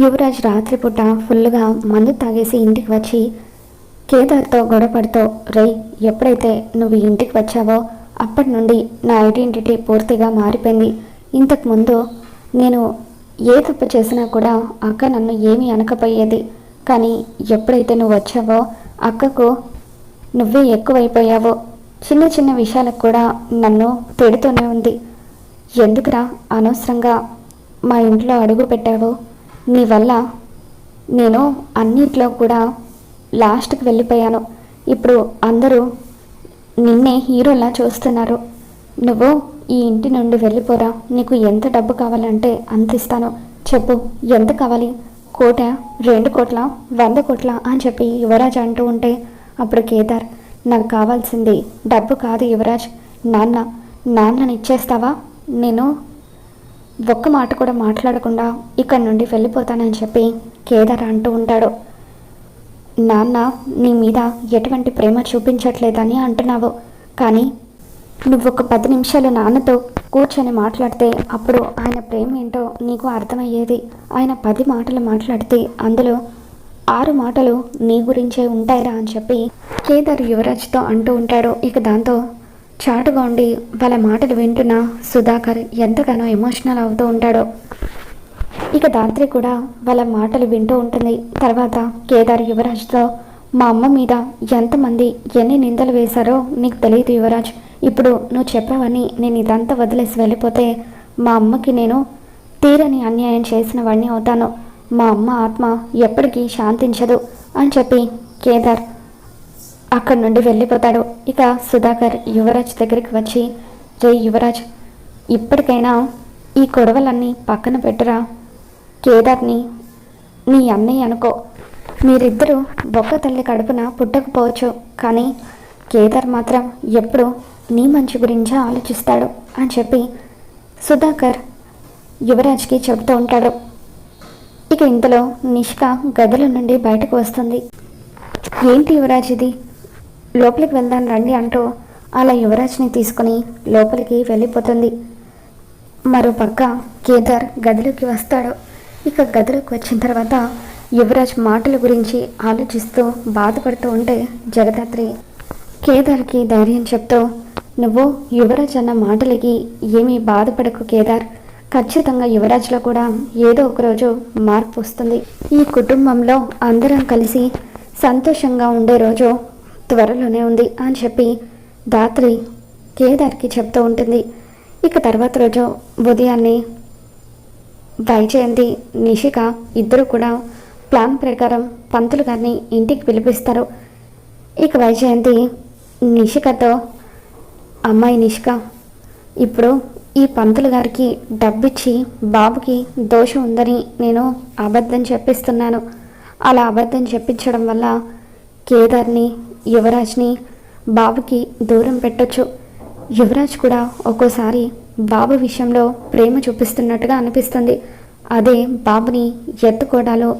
యువరాజ్ రాత్రిపూట ఫుల్గా మందు తాగేసి ఇంటికి వచ్చి కేదార్తో గొడవపడుతూ రే ఎప్పుడైతే నువ్వు ఇంటికి వచ్చావో అప్పటి నుండి నా ఐడెంటిటీ పూర్తిగా మారిపోయింది. ఇంతకుముందు నేను ఏ తప్పు చేసినా కూడా అక్క నన్ను ఏమీ అనకపోయేది. కానీ ఎప్పుడైతే నువ్వు వచ్చావో అక్కకు నువ్వే ఎక్కువైపోయావో. చిన్న చిన్న విషయాలకు కూడా నన్ను తిడుతూనే ఉంది. ఎందుకురా అనవసరంగా మా ఇంట్లో అడుగు పెట్టావు? నీ వల్ల నేను అన్నిట్లో కూడా లాస్ట్కి వెళ్ళిపోయాను. ఇప్పుడు అందరూ నిన్నే హీరోలా చూస్తున్నారు. నువ్వు ఈ ఇంటి నుండి వెళ్ళిపోరా. నీకు ఎంత డబ్బు కావాలంటే అంత ఇస్తాను. చెప్పు ఎంత కావాలి? కోట రెండు కోట్ల వంద కోట్ల అని చెప్పి యువరాజ్ అంటూ ఉంటే అప్పుడు కేదార్ నాకు కావాల్సింది డబ్బు కాదు యువరాజ్. నాన్న నాన్నని ఇచ్చేస్తావా? నేను ఒక్క మాట కూడా మాట్లాడకుండా ఇక్కడి నుండి వెళ్ళిపోతానని చెప్పి కేదార్ అంటూ ఉంటాడు. నాన్న నీ మీద ఎటువంటి ప్రేమ చూపించట్లేదని అంటున్నావు. కానీ నువ్వు ఒక పది నిమిషాలు నాన్నతో కూర్చొని మాట్లాడితే అప్పుడు ఆయన ప్రేమ ఏంటో నీకు అర్థమయ్యేది. ఆయన పది మాటలు మాట్లాడితే అందులో ఆరు మాటలు నీ గురించే ఉంటాయిరా అని చెప్పి కేదార్ యువరాజ్తో అంటూ ఉంటాడు. ఇక దాంతో చాటుగా ఉండి వాళ్ళ మాటలు వింటున్న సుధాకర్ ఎంతగానో ఎమోషనల్ అవుతూ ఉంటాడో. ఇక దాత్రి కూడా వాళ్ళ మాటలు వింటూ ఉంటుంది. తర్వాత కేదార్ యువరాజ్తో మా అమ్మ మీద ఎంతమంది ఎన్ని నిందలు వేశారో నీకు తెలియదు యువరాజ్. ఇప్పుడు నువ్వు చెప్పావని నేను ఇదంతా వదిలేసి వెళ్ళిపోతే మా అమ్మకి నేను తీరని అన్యాయం చేసిన వాడిని అవుతాను. మా అమ్మ ఆత్మ ఎప్పటికీ శాంతించదు అని చెప్పి కేదార్ అక్కడి నుండి వెళ్ళిపోతాడు. ఇక సుధాకర్ యువరాజ్ దగ్గరికి వచ్చి రే యువరాజ్ ఇప్పటికైనా ఈ గొడవలన్నీ పక్కన పెట్టురా. కేదార్ని నీ అన్నయ్య అనుకో. మీరిద్దరూ బొక్క తల్లి కడుపున పుట్టకపోవచ్చు. కానీ కేదార్ మాత్రం ఎప్పుడు నీ మంచి గురించే ఆలోచిస్తాడు అని చెప్పి సుధాకర్ యువరాజ్కి చెబుతూ ఉంటాడు. ఇక ఇంతలో నిష్క గదుల నుండి బయటకు వస్తుంది. ఏంటి యువరాజ్ ఇది? లోపలికి వెళ్దాం రండి అంటూ అలా యువరాజ్ని తీసుకుని లోపలికి వెళ్ళిపోతుంది. మరో పక్క కేదార్ గదిలోకి వస్తాడు. ఇక గదిలోకి వచ్చిన తర్వాత యువరాజ్ మాటల గురించి ఆలోచిస్తూ బాధపడుతూ ఉంటే జగదాత్రి కేదార్కి ధైర్యం చెప్తూ నువ్వు యువరాజ్ అన్న మాటలకి ఏమీ బాధపడకు కేదార్. ఖచ్చితంగా యువరాజ్లో కూడా ఏదో ఒకరోజు మార్పు వస్తుంది. ఈ కుటుంబంలో అందరం కలిసి సంతోషంగా ఉండే రోజు త్వరలోనే ఉంది అని చెప్పి దాత్రి కేదార్కి చెప్తూ ఉంటుంది. ఇక తర్వాత రోజు ఉదయాన్నే వైజయంతి నిషిక ఇద్దరు కూడా ప్లాన్ ప్రకారం పంతులు గారిని ఇంటికి పిలిపిస్తారు. ఇక వైజయంతి నిషికతో అమ్మాయి నిషిక ఇప్పుడు ఈ పంతులు గారికి డబ్బిచ్చి బాబుకి దోషం ఉందని నేను అబద్ధం చెప్పిస్తున్నాను. అలా అబద్ధం చెప్పించడం వల్ల కేదార్ని యువరాజ్ని బాబుకి దూరం పెట్టొచ్చు. యువరాజ్ కూడా ఒక్కోసారి బాబు విషయంలో ప్రేమ చూపిస్తున్నట్టుగా అనిపిస్తుంది. అదే బాబుని ఎత్తుకోడాలో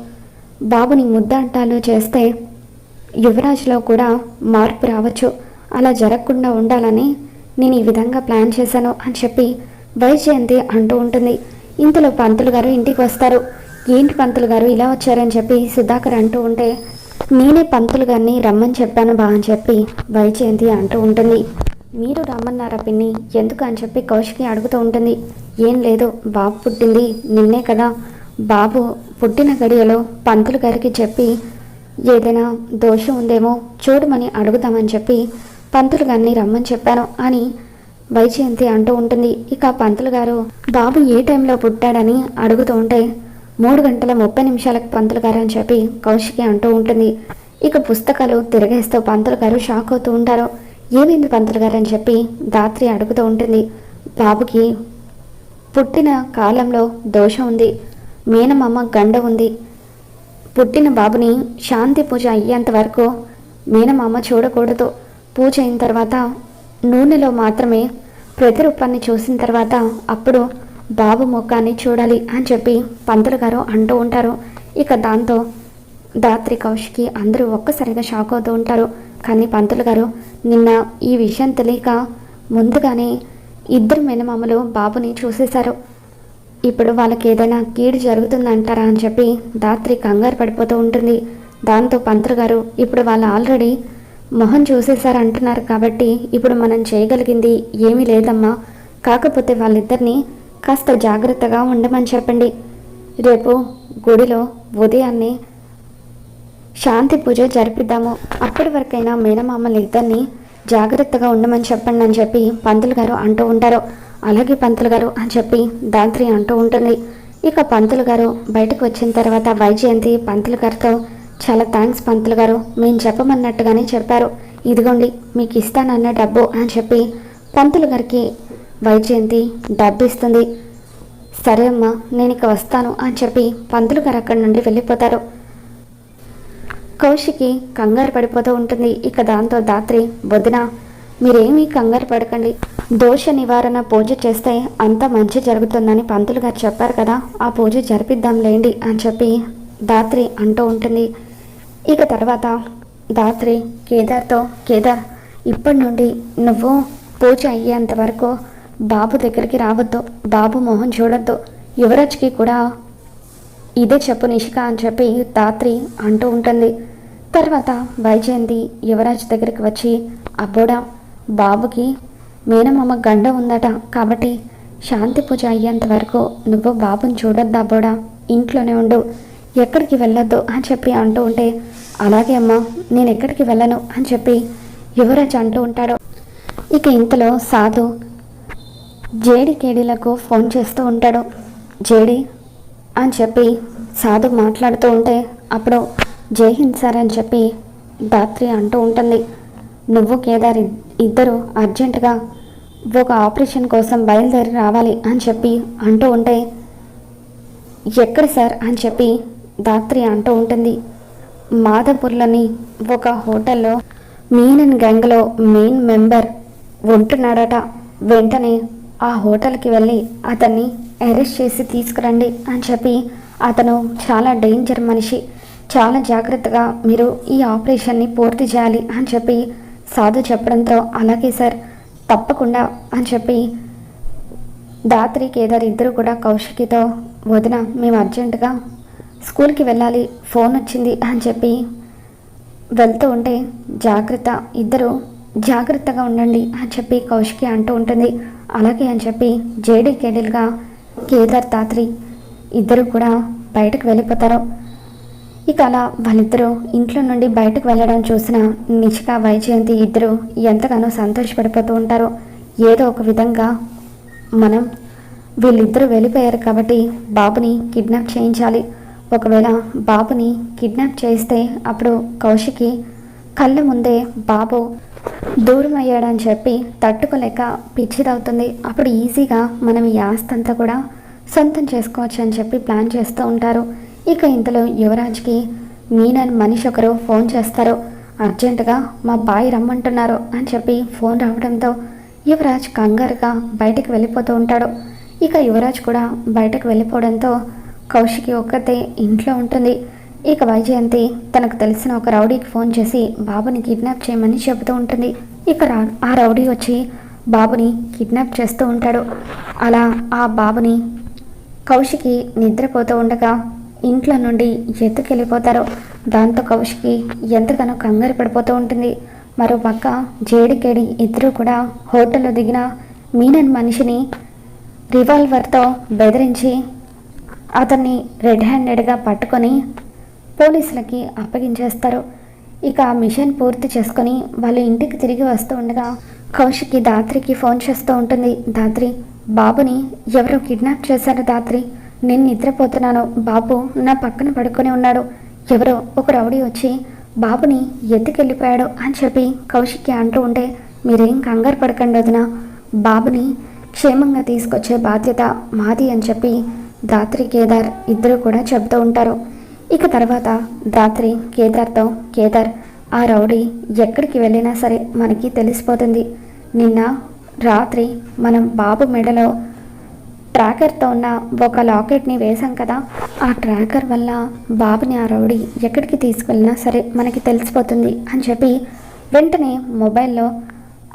బాబుని ముద్దాటాలు చేస్తే యువరాజ్లో కూడా మార్పు రావచ్చు. అలా జరగకుండా ఉండాలని నేను ఈ విధంగా ప్లాన్ చేశాను అని చెప్పి వైజయంతి అంటూ ఉంటుంది. ఇంతలో పంతులు గారు ఇంటికి వస్తారు. ఏంటి పంతులు గారు ఇలా వచ్చారని చెప్పి సుధాకర్ అంటూ ఉంటే నేనే పంతులు గారిని రమ్మని చెప్పాను బా అని చెప్పి వైజయంతి అంటూ ఉంటుంది. మీరు రమ్మన్నారా పిన్ని? ఎందుకు అని చెప్పి కౌశికి అడుగుతూ ఉంటుంది. ఏం లేదు బాబు పుట్టింది నిన్నే కదా. బాబు పుట్టిన గడియలో పంతులు గారికి చెప్పి ఏదైనా దోషం ఉందేమో చూడమని అడుగుతామని చెప్పి పంతులు గారిని రమ్మని చెప్పాను అని వైజయంతి అంటూ ఉంటుంది. ఇక పంతులు గారు బాబు ఏ టైంలో పుట్టాడని అడుగుతూ ఉంటే మూడు గంటల ముప్పై నిమిషాలకు పంతులు గారు అని చెప్పి కౌశికి అంటూ ఉంటుంది. ఇక పుస్తకాలు తిరగేస్తూ పంతులు గారు షాక్ అవుతూ ఉంటారు. ఏమైంది పంతులు గారు అని చెప్పి దాత్రి అడుగుతూ ఉంటుంది. బాబుకి పుట్టిన కాలంలో దోషం ఉంది. మేనమామ గండ ఉంది. పుట్టిన బాబుని శాంతి పూజ అయ్యేంత వరకు మేనమామ చూడకూడదు. పూజ అయిన తర్వాత నూనెలో మాత్రమే ప్రతిరూపాన్ని చూసిన తర్వాత అప్పుడు బాబు ముఖాన్ని చూడాలి అని చెప్పి పంతులు గారు అంటూ ఉంటారు. ఇక దాంతో దాత్రి కౌశికి అందరూ ఒక్కసారిగా షాక్ అవుతూ ఉంటారు. కానీ పంతులు గారు నిన్న ఈ విషయం తెలియక ముందుగానే ఇద్దరు మినమామలు బాబుని చూసేశారు. ఇప్పుడు వాళ్ళకి ఏదైనా కీడు జరుగుతుందంటారా అని చెప్పి దాత్రి కంగారు పడిపోతూ ఉంటుంది. దాంతో పంతులు గారు ఇప్పుడు వాళ్ళు ఆల్రెడీ మొహం చూసేశారు అంటున్నారు కాబట్టి ఇప్పుడు మనం చేయగలిగింది ఏమీ లేదమ్మా. కాకపోతే వాళ్ళిద్దరినీ కాస్త జాగ్రత్తగా ఉండమని చెప్పండి. రేపు గుడిలో ఉదయాన్నే శాంతి పూజ జరిపిద్దాము. అప్పటి వరకైనా మేనమామలు ఇద్దరిని జాగ్రత్తగా ఉండమని చెప్పండి అని చెప్పి పంతులు గారు అంటూ ఉంటారు. అలాగే పంతులు గారు అని చెప్పి దాంత్రి అంటూ ఉంటుంది. ఇక పంతులు గారు బయటకు వచ్చిన తర్వాత వైజయంతి పంతులు గారితో చాలా థ్యాంక్స్ పంతులు గారు మేము చెప్పమన్నట్టుగానే చెప్పారు. ఇదిగోండి మీకు ఇస్తానన్న డబ్బు అని చెప్పి పంతులు గారికి వైజయంతి డబ్బు ఇస్తుంది సరే అమ్మా నేను ఇక వస్తాను అని చెప్పి పంతులు గారు అక్కడి నుండి వెళ్ళిపోతారు. కౌశికి కంగారు పడిపోతూ ఉంటుంది. ఇక దాంతో దాత్రి వదిన మీరేమీ కంగారు పడకండి. దోష నివారణ పూజ చేస్తే అంత మంచి జరుగుతుందని పంతులు గారు చెప్పారు కదా ఆ పూజ జరిపిద్దాం లేండి అని చెప్పి దాత్రి అంటూ ఉంటుంది. ఇక తర్వాత దాత్రి కేదార్తో కేదార్ ఇప్పటి నుండి నువ్వు పూజ అయ్యేంత వరకు బాబు దగ్గరికి రావద్దు. బాబు మొహం చూడొద్దు. యువరాజ్కి కూడా ఇదే చెప్పు నిషిక అని చెప్పి తాత్రి అంటూ ఉంటుంది. తర్వాత వైజయంతి యువరాజ్ దగ్గరికి వచ్చి అబ్బోడా బాబుకి మేనమామ గండ ఉందట. కాబట్టి శాంతి పూజ అయ్యేంత వరకు నువ్వు బాబుని చూడొద్దు అబ్బోడా. ఇంట్లోనే ఉండు. ఎక్కడికి వెళ్ళొద్దు అని చెప్పి అంటూ ఉంటే అలాగే అమ్మా నేను ఎక్కడికి వెళ్ళను అని చెప్పి యువరాజ్ అంటూ ఉంటాడు. ఇక ఇంతలో సాధు జేడి కేడీలకు ఫోన్ చేస్తూ ఉంటాడు. జేడి? అని చెప్పి సాధు మాట్లాడుతూ ఉంటే అప్పుడు జైహింద్ సార్ అని చెప్పి ధాత్రి అంటూ ఉంటుంది. నువ్వు కేదార్ ఇద్దరు అర్జెంటుగా ఒక ఆపరేషన్ కోసం బయలుదేరి రావాలి అని చెప్పి అంటూ ఉంటే ఎక్కడ సార్ అని చెప్పి దాత్రి అంటూ ఉంటుంది. మాధపూర్లోని ఒక హోటల్లో మీనన్ గ్యాంగ్లో మెయిన్ మెంబర్ ఉంటున్నాడట. వెంటనే ఆ హోటల్కి వెళ్ళి అతన్ని అరెస్ట్ చేసి తీసుకురండి అని చెప్పి అతను చాలా డేంజర్ మనిషి. చాలా జాగ్రత్తగా మీరు ఈ ఆపరేషన్ని పూర్తి చేయాలి అని చెప్పి సాధు చెప్పడంతో అలాగే సార్ తప్పకుండా అని చెప్పి దాత్రి కేదార్ ఇద్దరు కూడా కౌశికితో వదిన మేము అర్జెంటుగా స్కూల్కి వెళ్ళాలి ఫోన్ వచ్చింది అని చెప్పి వెళ్తూ ఉంటే జాగ్రత్త ఇద్దరు జాగ్రత్తగా ఉండండి అని చెప్పి కౌశికి అంటూ ఉంటుంది. అలాగే అని చెప్పి జేడీ కేడీలుగా కేదార్ తాత్రి ఇద్దరు కూడా బయటకు వెళ్ళిపోతారు. ఇక అలా వాళ్ళిద్దరూ ఇంట్లో నుండి బయటకు వెళ్ళడం చూసిన నిషిక వైజయంతి ఇద్దరు ఎంతగానో సంతోషపడిపోతూ ఉంటారు. ఏదో ఒక విధంగా మనం వీళ్ళిద్దరూ వెళ్ళిపోయారు కాబట్టి బాబుని కిడ్నాప్ చేయించాలి. ఒకవేళ బాబుని కిడ్నాప్ చేస్తే అప్పుడు కౌశికి కళ్ళ ముందే బాబు దూరం అయ్యాడని చెప్పి తట్టుకోలేక పిచ్చిదవుతుంది. అప్పుడు ఈజీగా మనం ఈ ఆస్తి అంతా కూడా సొంతం చేసుకోవచ్చు అని చెప్పి ప్లాన్ చేస్తూ ఉంటారు. ఇక ఇంతలో యువరాజ్కి మీనన్ మనిషి ఒకరు ఫోన్ చేస్తారు. అర్జెంటుగా మా బాయ్ రమ్మంటున్నారు అని చెప్పి ఫోన్ రావడంతో యువరాజ్ కంగారుగా బయటకు వెళ్ళిపోతూ ఉంటాడు. ఇక యువరాజ్ కూడా బయటకు వెళ్ళిపోవడంతో కౌశికి ఒక్కతే ఇంట్లో ఉంటుంది. ఇక వైజయంతి తనకు తెలిసిన ఒక రౌడీకి ఫోన్ చేసి బాబుని కిడ్నాప్ చేయమని చెబుతూ ఉంటుంది. ఇక ఆ రౌడీ వచ్చి బాబుని కిడ్నాప్ చేస్తూ ఉంటాడు. అలా ఆ బాబుని కౌశికి నిద్రపోతూ ఉండగా ఇంట్లో నుండి ఎత్తుకెళ్ళిపోతారు. దాంతో కౌశికి ఎంతగానో కంగారు పడిపోతూ ఉంటుంది. మరో పక్క జేడికేడి ఇద్దరు కూడా హోటల్లో దిగిన మీనన్ మనిషిని రివాల్వర్తో బెదిరించి అతన్ని రెడ్ హ్యాండెడ్గా పట్టుకొని పోలీసులకి అప్పగించేస్తారు. ఇక ఆ మిషన్ పూర్తి చేసుకొని వాళ్ళు ఇంటికి తిరిగి వస్తూ ఉండగా కౌశికి దాత్రికి ఫోన్ చేస్తూ ఉంటుంది. దాత్రి బాబుని ఎవరో కిడ్నాప్ చేశారు దాత్రి. నేను నిద్రపోతున్నాను. బాబు నా పక్కన పడుకొని ఉన్నాడు. ఎవరో ఒక రౌడీ వచ్చి బాబుని ఎత్తుకెళ్ళిపోయాడు అని చెప్పి కౌశికి అంటూ ఉంటే మీరేం కంగారు పడకండి వదిన. బాబుని క్షేమంగా తీసుకొచ్చే బాధ్యత మాది అని చెప్పి దాత్రి కేదార్ ఇద్దరు కూడా చెబుతూ ఉంటారు. ఇక తర్వాత రాత్రి కేదార్తో కేదార్ ఆ రౌడీ ఎక్కడికి వెళ్ళినా సరే మనకి తెలిసిపోతుంది. నిన్న రాత్రి మనం బాబు మెడలో ట్రాకర్తో ఉన్న ఒక లాకెట్ని వేశాం కదా ఆ ట్రాకర్ వల్ల బాబుని ఆ రౌడీ ఎక్కడికి తీసుకెళ్ళినా సరే మనకి తెలిసిపోతుంది అని చెప్పి వెంటనే మొబైల్లో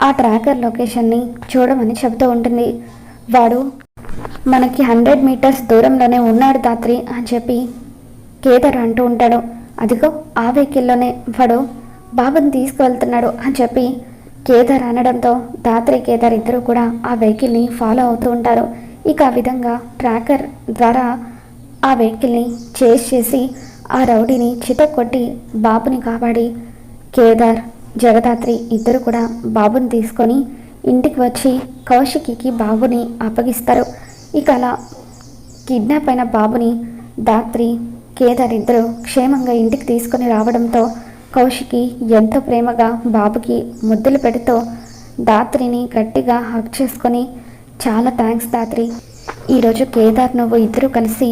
ఆ ట్రాకర్ లొకేషన్ని చూడమని చెబుతూ ఉంటుంది. వాడు మనకి హండ్రెడ్ మీటర్స్ దూరంలోనే ఉన్నాడు దాత్రి అని చెప్పి కేదార్ అంటూ ఉంటాడు. అదిగో ఆ వెహికల్లోనే వాడు బాబుని తీసుకువెళ్తున్నాడు అని చెప్పి కేదార్ అనడంతో దాత్రి కేదార్ ఇద్దరు కూడా ఆ వెహికల్ని ఫాలో అవుతూ ఉంటారు. ఇక ఆ విధంగా ట్రాకర్ ద్వారా ఆ వెహికల్ని చేజ్ చేసి ఆ రౌడీని చితక్కొట్టి బాబుని కాపాడి కేదార్ జగదాత్రి ఇద్దరు కూడా బాబుని తీసుకొని ఇంటికి వచ్చి కౌశికికి బాబుని అప్పగిస్తారు. ఇక అలా కిడ్నాప్ అయిన బాబుని దాత్రి కేదార్ ఇద్దరు క్షేమంగా ఇంటికి తీసుకొని రావడంతో కౌశికి ఎంతో ప్రేమగా బాబుకి ముద్దులు పెడుతూ దాత్రిని గట్టిగా హక్ చేసుకొని చాలా థ్యాంక్స్ దాత్రి. ఈరోజు కేదార్ నువ్వు ఇద్దరు కలిసి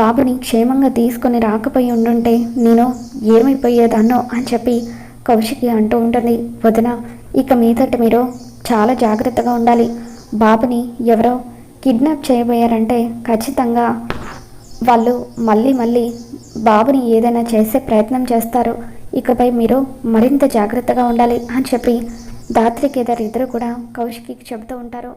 బాబుని క్షేమంగా తీసుకొని రాకపోయి ఉండుంటే నేను ఏమైపోయేదాన్నో అని చెప్పి కౌశికి అంటూ ఉంటుంది. వదిన ఇక మీదట మీరు చాలా జాగ్రత్తగా ఉండాలి. బాబుని ఎవరో కిడ్నాప్ చేయబోయారంటే ఖచ్చితంగా వాళ్ళు మళ్ళీ మళ్ళీ బాబుని ఏదైనా చేసే ప్రయత్నం చేస్తారు. ఇకపై మీరు మరింత జాగ్రత్తగా ఉండాలి అని చెప్పి దాత్రికేదారు ఇద్దరు కూడా కౌశికి చెబుతూ ఉంటారు.